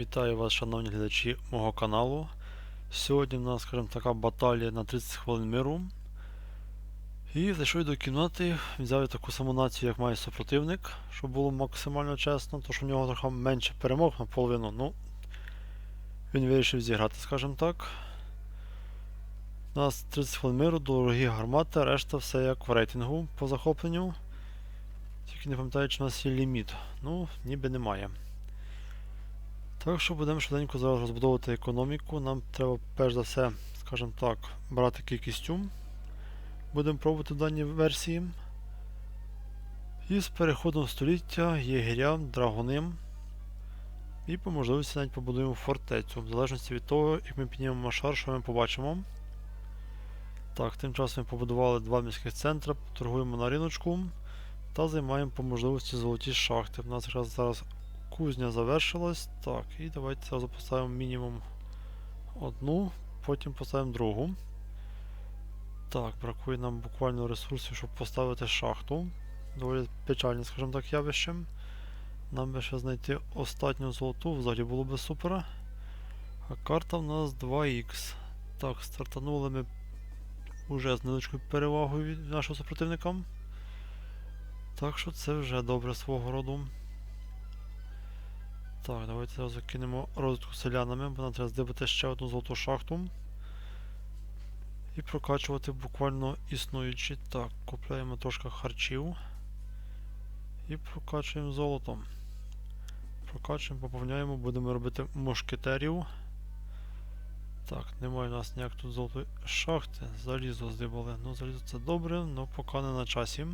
Вітаю вас, шановні глядачі мого каналу. Сьогодні в нас, скажімо, така баталія на 30 хвилин миру. І зайшов до кімнати, взяв таку саму націю, як має супротивник, щоб було максимально чесно, то що в нього трохи менше перемог наполовину. Ну, він вирішив зіграти, скажімо так. У нас 30 хвилин миру, дорогі гармати, решта все як в рейтингу по захопленню. Тільки не пам'ятаю, чи у нас є ліміт. Ну, ніби немає. Так що будемо швиденько зараз розбудовувати економіку. Нам треба перш за все, скажімо так, брати кількістю. Будемо пробувати в даній версії. І з переходом століття єгерям, драгоним. І по можливості навіть побудуємо фортецю, в залежності від того, як ми піднімемо шар, що ми побачимо. Так, тим часом ми побудували два міських центри, торгуємо на риночку та займаємо по можливості золоті шахти. У нас якраз зараз Кузня завершилась. Так, і давайте зразу поставимо мінімум одну, потім поставимо другу. Так, бракує нам буквально ресурсів, щоб поставити шахту. Доволі печальне, скажімо так, явище. Нам би ще знайти останню золоту, взагалі було би супер. А карта в нас 2х. Так, стартанули ми вже з невеличкою перевагою від нашого супротивника. Так що це вже добре свого роду. Так, давайте зразу кинемо розвитку селянами, бо нам треба здобути ще одну золоту шахту. І прокачувати буквально існуючі. Так, купляємо трошки харчів. І прокачуємо золотом. Прокачуємо, поповняємо, будемо робити мушкетерів. Так, немає у нас ніяк тут золотої шахти. Залізо здибали. Ну, залізо це добре, але поки не на часі.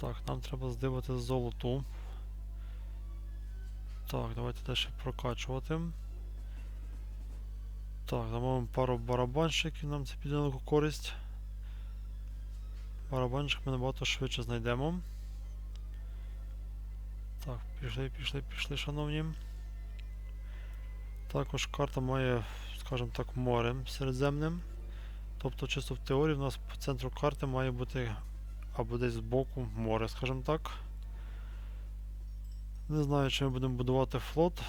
Так, нам треба здибати золоту. Так, давайте далі прокачувати. Так, замовимо пару барабанщиків, нам це піде на користь. Барабанщик ми набагато швидше знайдемо. Так, пішли, пішли, пішли, шановні. Також карта має, скажімо так, море середземним. Тобто, чисто в теорії в нас по центру карти має бути або десь збоку море, скажімо так. Не знаю, чи ми будемо будувати флот.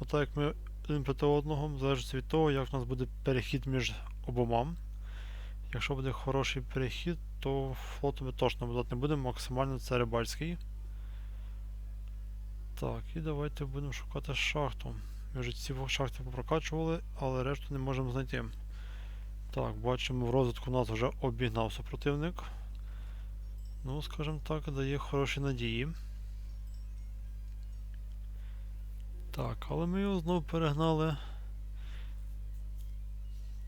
Отак як ми один проти одного, залежить від того, як у нас буде перехід між обома. Якщо буде хороший перехід, то флоту ми точно будувати не будемо, максимально це рибальський. Так, і давайте будемо шукати шахту. Ми вже ці шахти попрокачували, але решту не можемо знайти. Так, бачимо, в розвитку нас вже обігнав супротивник. Ну, скажімо так, дає хороші надії. Так, але ми його знову перегнали.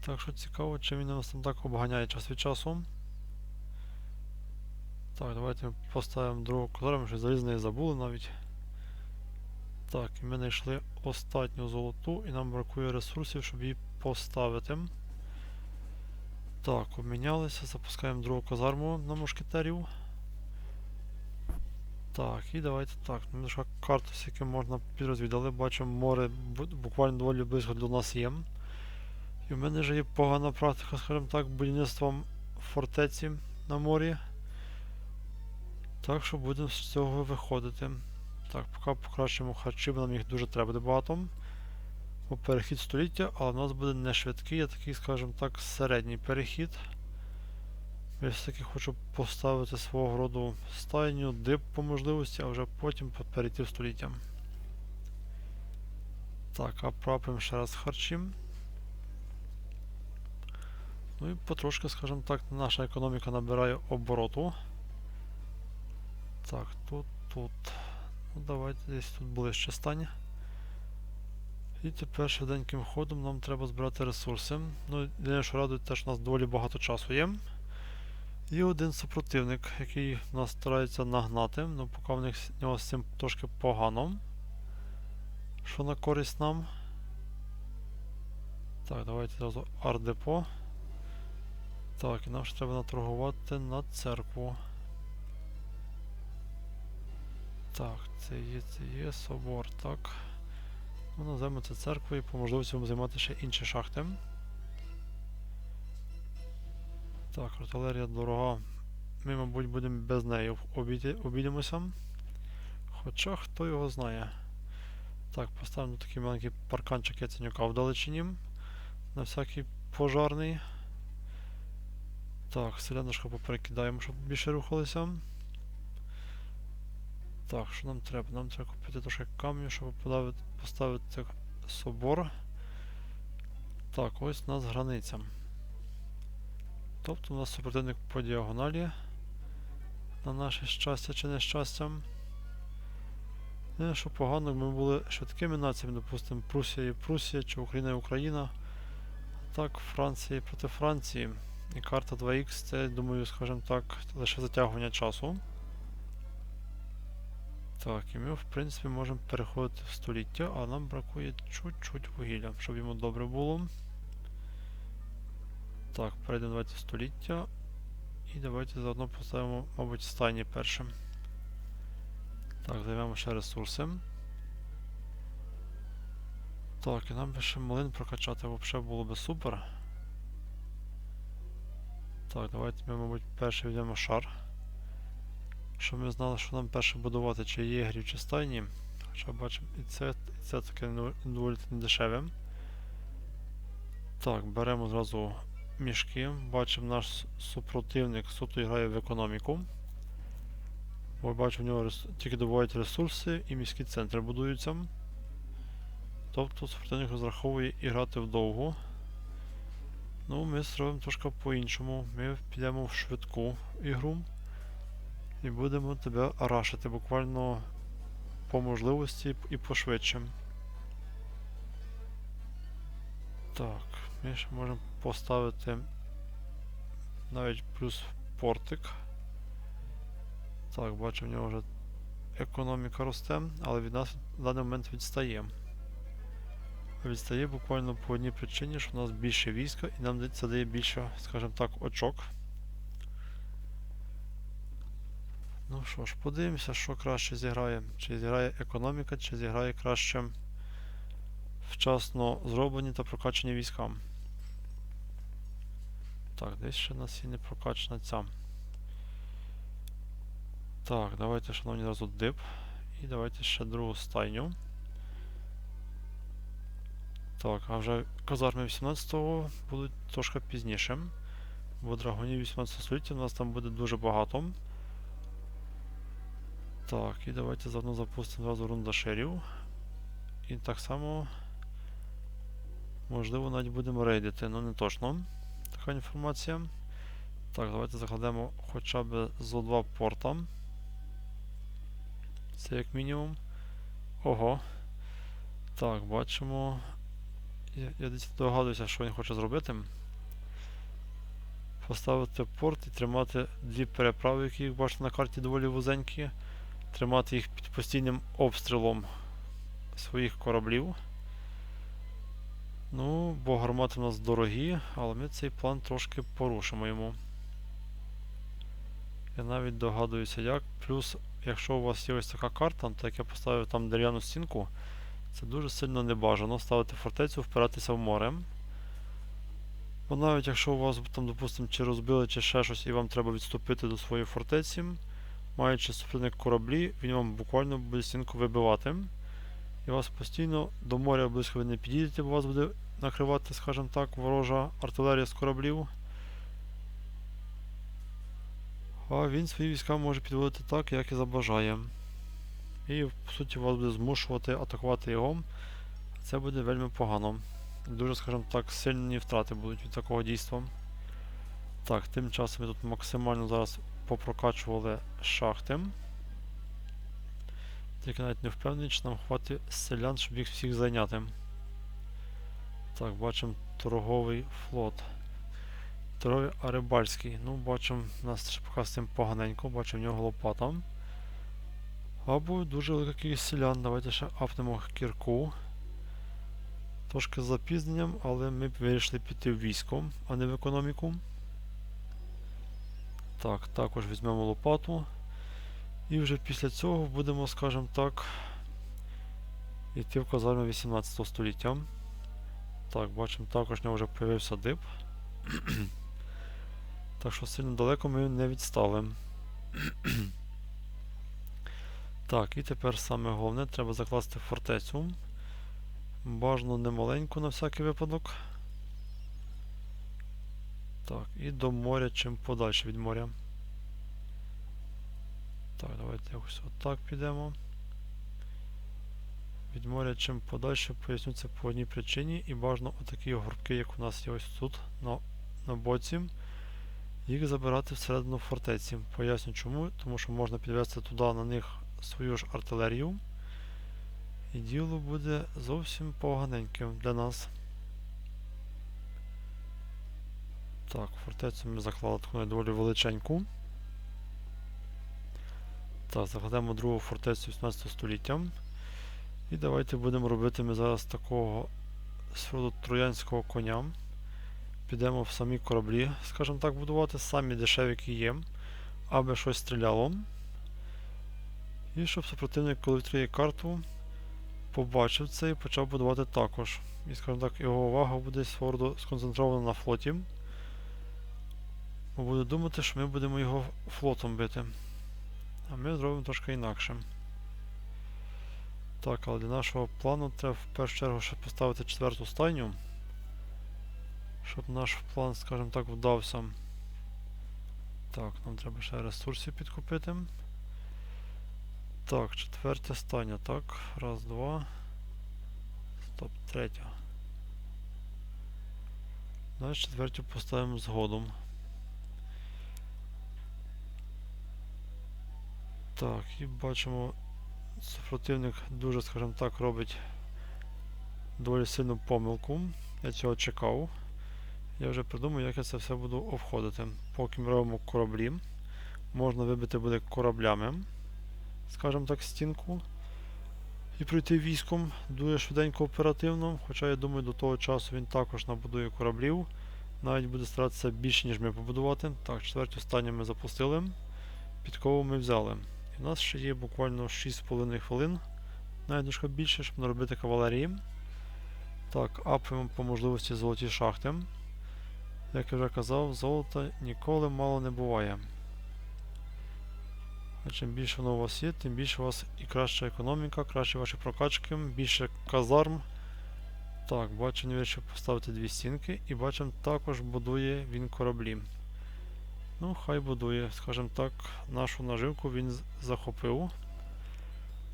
Так що цікаво, чи він нас там так обганяє час від часу. Так, давайте поставимо другого кольору, ми щось залізне забули навіть. Так, і ми знайшли останню золоту і нам бракує ресурсів, щоб її поставити. Так, обмінялися, запускаємо другу казарму на мушкетерів. Так, і давайте так. Ну, карту всяке можна підрозвідали. Бачимо, море буквально доволі близько до нас є. І в мене вже є погана практика, скажімо так, будівництвом фортеці на морі. Так що будемо з цього виходити. Так, поки покращимо харчі, бо нам їх дуже треба буде багато. Бо перехід століття, але в нас буде не швидкий, а такий, скажімо так, середній перехід. Я все-таки хочу поставити свого роду стайню, дип по можливості, а вже потім перейти в століття. Так, а прапаємо ще раз харчі. Ну і потрошки, скажімо так, наша економіка набирає обороту. Так, тут, тут. Ну давайте десь тут ближче стань. І тепер швиденьким ходом нам треба збирати ресурси. Ну, єдине, що радує, те, що у нас доволі багато часу є. І один супротивник, який нас старається нагнати, ну поки в них в нього з цим трошки погано. Що на користь нам? Так, давайте зразу ардепо. Так, і нам ще треба наторгувати на церкву. Так, це є, це є собор, так. Ну, називаємо це церквою, по можливості будемо займати ще інші шахти. Так, артилерія дорога. Ми, мабуть, будемо без неї обійдемося. Хоча хто його знає. Так, поставимо такий маленький парканчик яценюка в далечині. На всякий пожарний. Так, селянушка поперекидаємо, щоб більше рухалися. Так, що нам треба? Нам треба купити трошки камню, щоб поставити собор. Так, ось у нас границя. Тобто у нас супротивник по діагоналі. На наше щастя чи нещастя. Не, що погано, ми були швидкими націями, допустимо, Прусія і Прусія, чи Україна і Україна. Так, Франція проти Франції. І карта 2х це, думаю, скажімо так, лише затягування часу. Так, і ми, в принципі, можемо переходити в століття, а нам бракує чуть-чуть вугілля, щоб йому добре було. Так, перейдемо давайте в століття. І давайте заодно поставимо, мабуть, стайні першим. Так, займемо ще ресурси. Так, і нам би ще млин прокачати взагалі було би супер. Так, давайте ми, мабуть, перший візьмемо шар. Щоб ми знали, що нам перше будувати, чи єгрів, чи стайні. Хоча бачимо, і це, і це таке доволі недешеве. Так, беремо зразу мішки. Бачимо, наш супротивник суто грає в економіку. Бо бачу, в нього рес... тільки добувають ресурси і міські центри будуються. Тобто супротивник розраховує і грати вдовго. Ну, ми зробимо трошки по-іншому. Ми підемо в швидку ігру. І будемо тебе рашити буквально по можливості і пошвидше. Так, ми ще можемо поставити навіть плюс портик. Так, бачу, в нього вже економіка росте, але від нас в даний момент відстає. Відстає буквально по одній причині, що у нас більше війська і нам це дає більше, скажімо так, очок. Ну що ж, подивимося, що краще зіграє. Чи зіграє економіка, чи зіграє краще вчасно зроблені та прокачані війська. Так, десь ще у нас і не прокачана ця. Так, давайте, шановні, зразу дип. І давайте ще другу стайню. Так, а вже казарми 18-го будуть трошки пізніше. Бо драгонів 18 століття у нас там буде дуже багато. Так, і давайте заодно запустимо зразу рундашерів. І так само. Можливо, навіть будемо рейдити, але не точно. Така інформація. Так, давайте закладемо хоча б зо два порта. Це як мінімум. Ого. Так, бачимо. Я, я десь догадуюся, що він хоче зробити. Поставити порт і тримати дві переправи, які як бачите на карті доволі вузенькі. Тримати їх під постійним обстрілом своїх кораблів. Ну, бо гармати у нас дорогі, але ми цей план трошки порушимо йому. Я навіть догадуюся як. Плюс, якщо у вас є ось така карта, так як я поставив там дерев'яну стінку, це дуже сильно небажано ставити фортецю, впиратися в море. Бо навіть якщо у вас там, допустимо, чи розбили, чи ще щось, і вам треба відступити до своєї фортеці, маючи супротивник кораблі, він вам буквально буде стінку вибивати. І вас постійно до моря близько ви не підійдете, бо вас буде накривати, скажімо так, ворожа артилерія з кораблів. А він свої війська може підводити так, як і забажає. І, по суті, вас буде змушувати атакувати його. Це буде вельми погано. Дуже, скажімо так, сильні втрати будуть від такого дійства. Так, тим часом ми тут максимально зараз попрокачували шахти. Тільки навіть не впевнений, чи нам хватить селян, щоб їх всіх зайняти. Так, бачимо торговий флот. Торговий Арибальський. Ну, бачимо, у нас ще поки з цим поганенько, бачимо в нього лопата. Або дуже велика кількість селян. Давайте ще апнемо кірку. Трошки з запізненням, але ми вирішили піти в військо, а не в економіку. Так, також візьмемо лопату. І вже після цього будемо, скажімо так, йти в казарму 18 століття. Так, бачимо, також в нього вже з'явився дип. так що сильно далеко ми не відстали. Так, і тепер саме головне, треба закласти фортецю. Бажано не маленьку на всякий випадок. Так, і до моря чим подальше від моря. Так, давайте якось отак підемо. Від моря чим подальше, поясню по одній причині. І бажано отакі горбки, як у нас є ось тут, на, на боці, їх забирати всередину фортеці. Поясню чому, тому що можна підвести туди на них свою ж артилерію. І діло буде зовсім поганеньким для нас. Так, фортецю ми заклали таку доволі величеньку. Так, закладемо другу фортецю 18 століття. І давайте будемо робити ми зараз такого свого троянського коня. Підемо в самі кораблі, скажімо так, будувати, самі дешеві, які є, аби щось стріляло. І щоб супротивник, коли відкриє карту, побачив це і почав будувати також. І, скажімо так, його увага буде твердо сконцентрована на флоті. Бо буде думати, що ми будемо його флотом бити. А ми зробимо трошки інакше. Так, але для нашого плану треба в першу чергу ще поставити четверту стайню. Щоб наш план, скажімо так, вдався. Так, нам треба ще ресурсів підкупити. Так, четверта стайня, так. Раз, два. Стоп, третя. Значить четвертю поставимо згодом. Так, і бачимо, супротивник дуже, скажімо так, робить доволі сильну помилку. Я цього чекав. Я вже придумав, як я це все буду обходити. Поки ми робимо кораблі, можна вибити буде кораблями, скажімо так, стінку. І пройти військом дуже швиденько оперативно. Хоча я думаю, до того часу він також набудує кораблів. Навіть буде старатися більше, ніж ми побудувати. Так, четвертю стані ми запустили. Підкову ми взяли. У нас ще є буквально 6,5 хвилин. Навіть трошки більше, щоб наробити кавалерії. Так, апаємо по можливості золоті шахти. Як я вже казав, золота ніколи мало не буває. А чим більше воно у вас є, тим більше у вас і краща економіка, кращі ваші прокачки, більше казарм. Так, бачимо, вирішив поставити дві стінки і бачимо, також будує він кораблі. Ну, хай будує, скажімо так, нашу наживку він захопив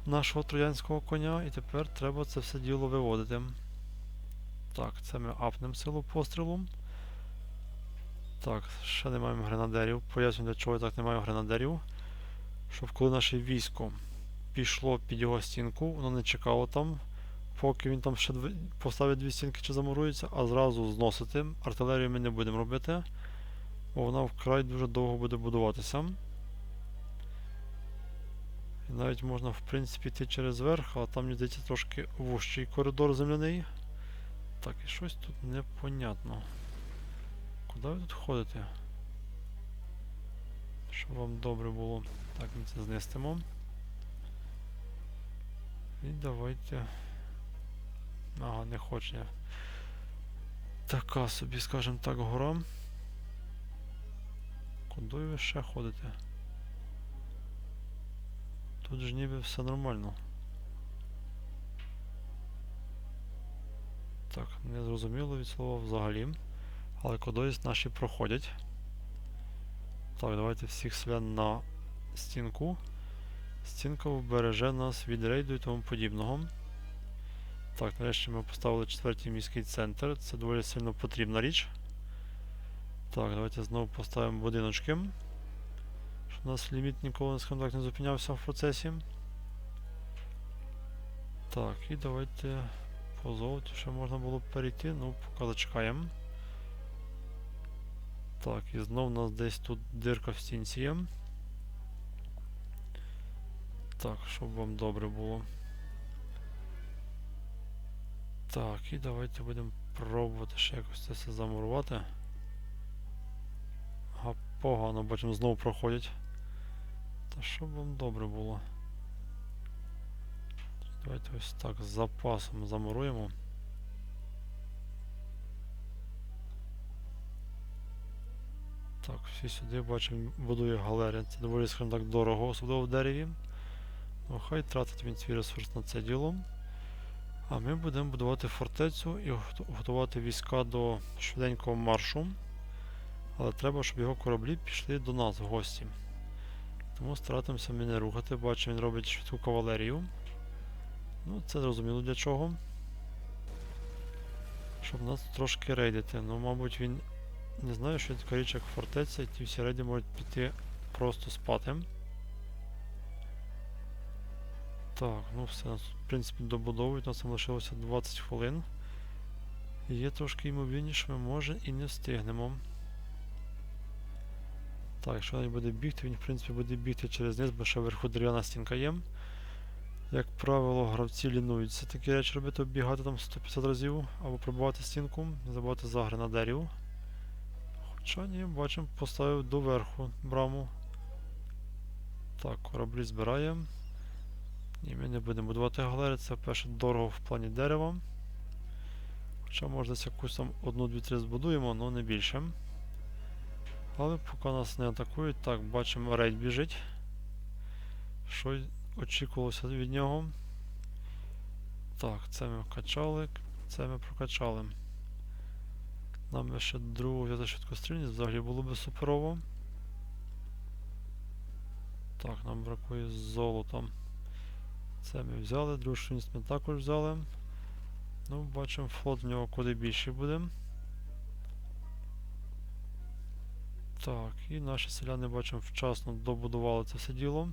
нашого троянського коня, і тепер треба це все діло виводити. Так, це ми апнемо силу пострілу. Так, ще не маємо гренадерів. Поясню, для чого я так не маємо гренадерів. Щоб коли наше військо пішло під його стінку, воно не чекало там, поки він там ще поставить дві стінки чи замурується, а зразу зносити. Артилерію ми не будемо робити, вона вкрай дуже довго буде будуватися. І навіть можна, в принципі, йти через верх, а там, здається, трошки вужчий коридор земляний. Так, і щось тут непонятно. Куди ви тут ходите? Щоб вам добре було. Так, ми це знестимо. І давайте. Ага, не хоче. Така собі, скажімо так, гора. Куди ви ще ходите? Тут ж ніби все нормально. Так, не зрозуміло від слова взагалі. Але кудись наші проходять. Так, давайте всіх селян на стінку. Стінка вбереже нас від рейду і тому подібного. Так, нарешті ми поставили четвертий міський центр. Це доволі сильно потрібна річ. Так, давайте знову поставимо будиночки. Щоб у нас ліміт ніколи так, не зупинявся в процесі. Так, і давайте по золоті ще можна було б перейти, ну поки зачекаємо. Так, і знов у нас десь тут дирка в стінці є. Так, щоб вам добре було. Так, і давайте будемо пробувати ще якось це все замурувати. Погано, бачимо, знову проходять. Та щоб вам добре було. Давайте ось так з запасом замуруємо. Так, всі сюди бачимо, будує галерія. Це доволі, скажімо так, дорого, особливо в дереві. Ну, хай тратить він свій ресурс на це діло. А ми будемо будувати фортецю і готувати війська до швиденького маршу. Але треба, щоб його кораблі пішли до нас в гості. Тому старатимося ми не рухати. Бачу, він робить швидку кавалерію. Ну, це зрозуміло для чого. Щоб нас трошки рейдити. Ну, мабуть, він не знає, що така річ, як фортеця, і ті всі рейди можуть піти просто спати. Так, ну все, в принципі, добудовують, у нас там лишилося 20 хвилин. Є трошки ймовірність, що ми може і не встигнемо. Так, якщо він буде бігти, він в принципі буде бігти через низ, бо ще вверху дерев'яна стінка є. Як правило, гравці лінуються такі речі робити, оббігати там 150 разів або пробувати стінку, забувати за гренадерів. Хоча ні, бачимо, поставив доверху браму. Так, кораблі збираємо. Ні, ми не будемо будувати галери, це перше дорого в плані дерева. Хоча можна якусь там одну, дві, три збудуємо, але не більше. Але поки нас не атакують, так, бачимо, рейд біжить. Що очікувалося від нього. Так, це ми вкачали, це ми прокачали. Нам ще другу взяти швидкострільність, взагалі було би суперово. Так, нам бракує золота. Це ми взяли, другу швидкість ми також взяли. Ну, бачимо, флот в нього куди більший буде. Так, і наші селяни бачимо вчасно добудували це все діло.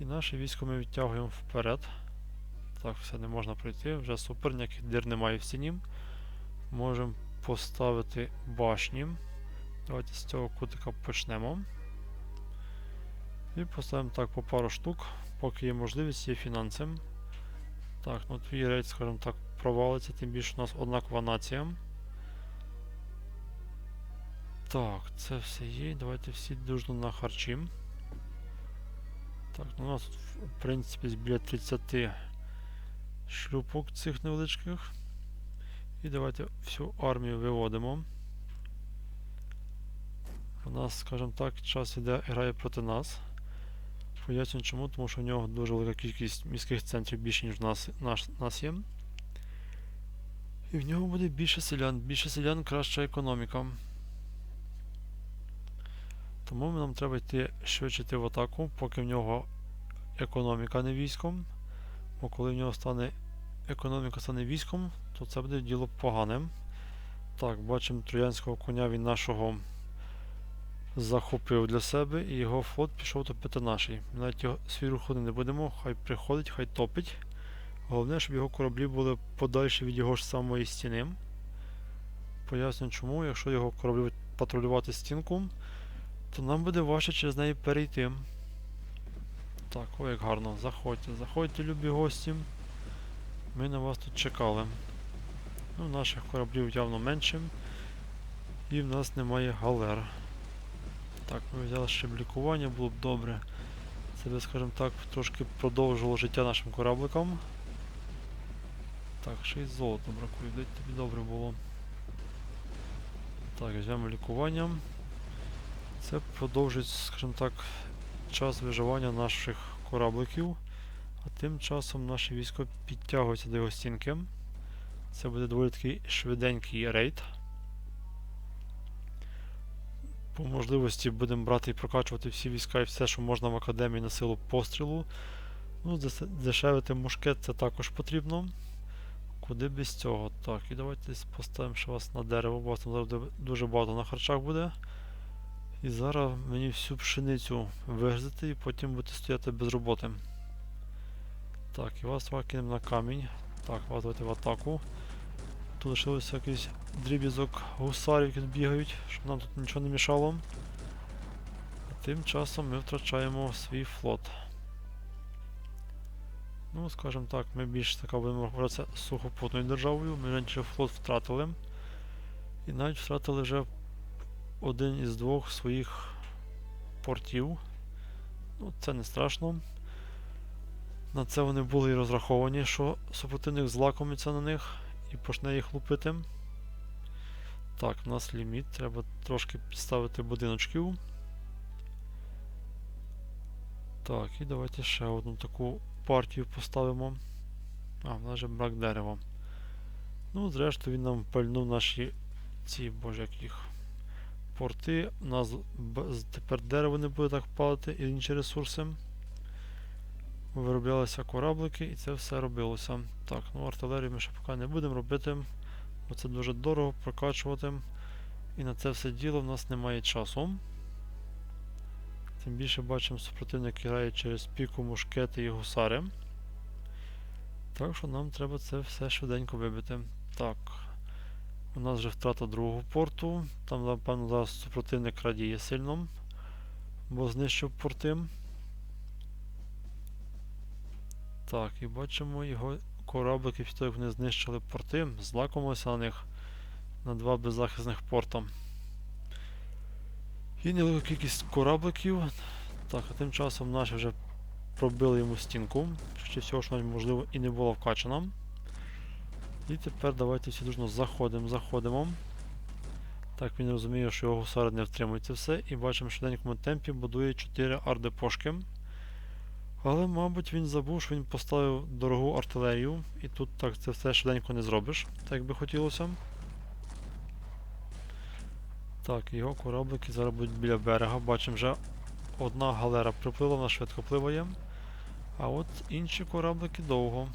І наше військо ми відтягуємо вперед. Так, все не можна пройти, вже супер, ніяких дир немає в стіні. Можемо поставити башні. Давайте з цього кутика почнемо. І поставимо так по пару штук, поки є можливість, є фінанси. Так, ну твій рейд, скажімо так, провалиться, тим більше у нас однакова нація. Так, це все є. Давайте всі дружно на харчі. Так, ну у нас тут, в принципі, біля 30 шлюпок цих невеличких. І давайте всю армію виводимо. У нас, скажімо так, час іде грає проти нас. Поясню чому, тому що в нього дуже велика кількість міських центрів більше, ніж в нас, наш, нас є. І в нього буде більше селян. Більше селян краща економіка. Тому нам треба йти швидше йти в атаку, поки в нього економіка не військом. Бо коли в нього стане економіка стане військом, то це буде діло погане. Так, бачимо троянського коня він нашого захопив для себе і його флот пішов топити наший. Ми навіть його свій руху не будемо, хай приходить, хай топить. Головне, щоб його кораблі були подальше від його ж самої стіни. Поясню чому, якщо його кораблі патрулювати стінку, то нам буде важче через неї перейти. Так, ой, як гарно. Заходьте, заходьте, любі гості. Ми на вас тут чекали. Ну, наших кораблів явно менше. І в нас немає галер. Так, ми взяли ще лікування, було б добре. Це би, скажімо так, трошки продовжило життя нашим корабликам. Так, ще й золото бракує, де тобі добре було. Так, візьмемо лікування. Це продовжить, скажімо так, час виживання наших корабликів. А тим часом наше військо підтягується до його стінки. Це буде доволі такий швиденький рейд. По можливості будемо брати і прокачувати всі війська і все, що можна в академії на силу пострілу. Ну, дешевити мушкет це також потрібно. Куди без цього? Так, і давайте поставимо ще вас на дерево, бо вас там дуже багато на харчах буде. І зараз мені всю пшеницю вигризати і потім будете стояти без роботи. Так, і вас два кинемо на камінь. Так, вас давайте в атаку. Тут лишилося якийсь дріб'язок гусарів, які бігають, щоб нам тут нічого не мішало. А тим часом ми втрачаємо свій флот. Ну, скажімо так, ми більш така будемо вважатися сухопутною державою, ми раніше флот втратили. І навіть втратили вже один із двох своїх портів. Ну, це не страшно. На це вони були і розраховані, що супротивник злакомиться на них і почне їх лупити. Так, у нас ліміт, треба трошки підставити будиночків. Так, і давайте ще одну таку партію поставимо. А, в нас же брак дерева. Ну, зрештою, він нам пальнув наші ці, боже, як їх порти. У нас тепер дерево не буде так палити і інші ресурси. Вироблялися кораблики і це все робилося. Так, ну артилерію ми ще поки не будемо робити, бо це дуже дорого прокачувати. І на це все діло в нас немає часу. Тим більше бачимо, супротивник грає через піку, мушкети і гусари. Так що нам треба це все швиденько вибити. Так. У нас вже втрата другого порту. Там, напевно, зараз супротивник радіє сильно, бо знищив порти. Так, і бачимо його кораблики, після того, як вони знищили порти, злакомилися на них на два беззахисних порта. І невелика кількість корабликів. Так, а тим часом наші вже пробили йому стінку. Ще всього, що навіть, можливо і не була вкачана. І тепер давайте всі дружно заходимо, заходимо. Так, він розуміє, що його гусари не втримують це все. І бачимо, що в швиденькому темпі будує 4 ардепошки. Але, мабуть, він забув, що він поставив дорогу артилерію. І тут так це все швиденько не зробиш, так як би хотілося. Так, його кораблики зараз будуть біля берега. Бачимо, вже одна галера приплила, вона швидко пливає. А от інші кораблики довго.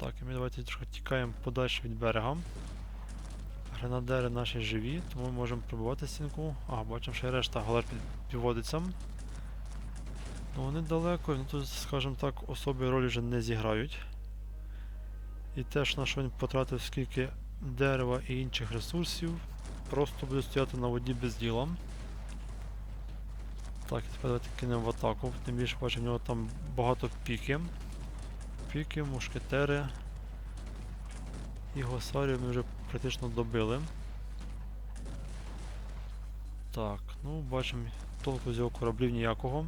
Так, і ми давайте трохи тікаємо подальше від берега. Гренадери наші живі, тому ми можемо пробувати стінку. Ага, бачимо, що і решта галер під- підводиться. Ну вони далеко, ну тут, скажімо так, особі ролі вже не зіграють. І теж на що він потратив скільки дерева і інших ресурсів, просто буде стояти на воді без діла. Так, і тепер давайте кинемо в атаку. Тим більше бачу, в нього там багато піки. Піки, мушкетери. І госарів ми вже практично добили. Так, ну бачимо, толку з його кораблів ніякого.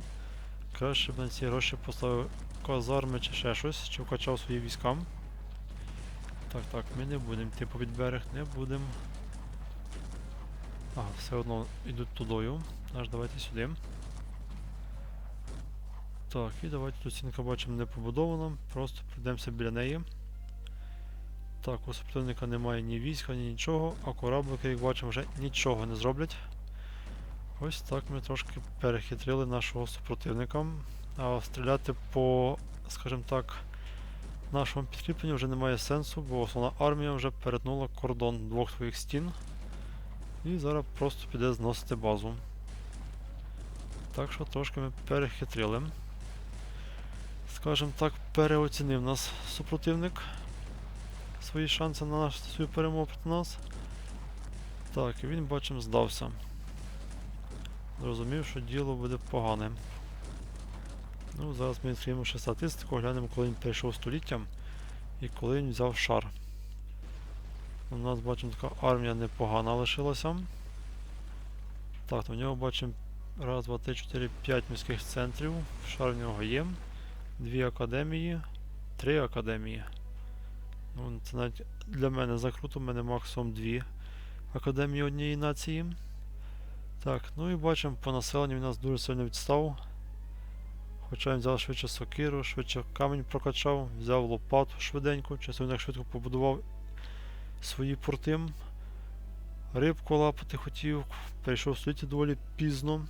Краще б на ці гроші поставив казарми чи ще щось, чи вкачав свої війська. Так, так, ми не будемо йти по берег, не будемо. Ага, все одно йдуть тудою. Аж давайте сюди. Так, і давайте тут стінка бачимо не побудована, просто пройдемося біля неї. Так, у супротивника немає ні війська, ні нічого, а кораблики, як бачимо, вже нічого не зроблять. Ось так ми трошки перехитрили нашого супротивника. А стріляти по, скажімо так, нашому підкріпленню вже немає сенсу, бо основна армія вже перетнула кордон двох своїх стін. І зараз просто піде зносити базу. Так що трошки ми перехитрили. Скажімо так, переоцінив нас супротивник. Свої шанси на наш, свою перемогу проти нас. Так, і він, бачимо, здався. Зрозумів, що діло буде погане. Ну, зараз ми відкриємо ще статистику, глянемо, коли він перейшов століттям і коли він взяв шар. У нас бачимо така армія непогана лишилася. Так, то в нього бачимо раз, два, три, чотири, п'ять міських центрів. Шар в нього є. Дві академії, три академії. Ну, це навіть для мене закруто, в мене максимум дві академії однієї нації. Так, ну і бачимо, по населенню він нас дуже сильно відстав. Хоча він взяв швидше сокиру, швидше камінь прокачав, взяв лопату швиденько, часто швидко побудував свої порти. Рибку лапати хотів, перейшов в століття доволі пізно.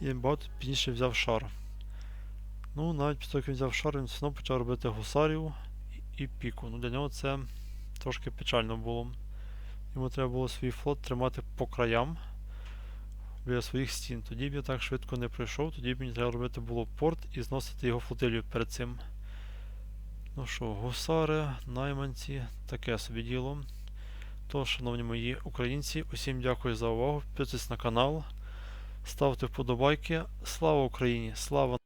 І багато пізніше взяв шар. Ну, навіть після того, як він взяв шар, він все одно почав робити гусарів і, піку. Ну, для нього це трошки печально було. Йому треба було свій флот тримати по краям біля своїх стін. Тоді б я так швидко не пройшов, тоді б мені треба робити було порт і зносити його флотилію перед цим. Ну що, гусари, найманці, таке собі діло. Тож, шановні мої українці, усім дякую за увагу. Підписуйтесь на канал, ставте вподобайки. Слава Україні! Слава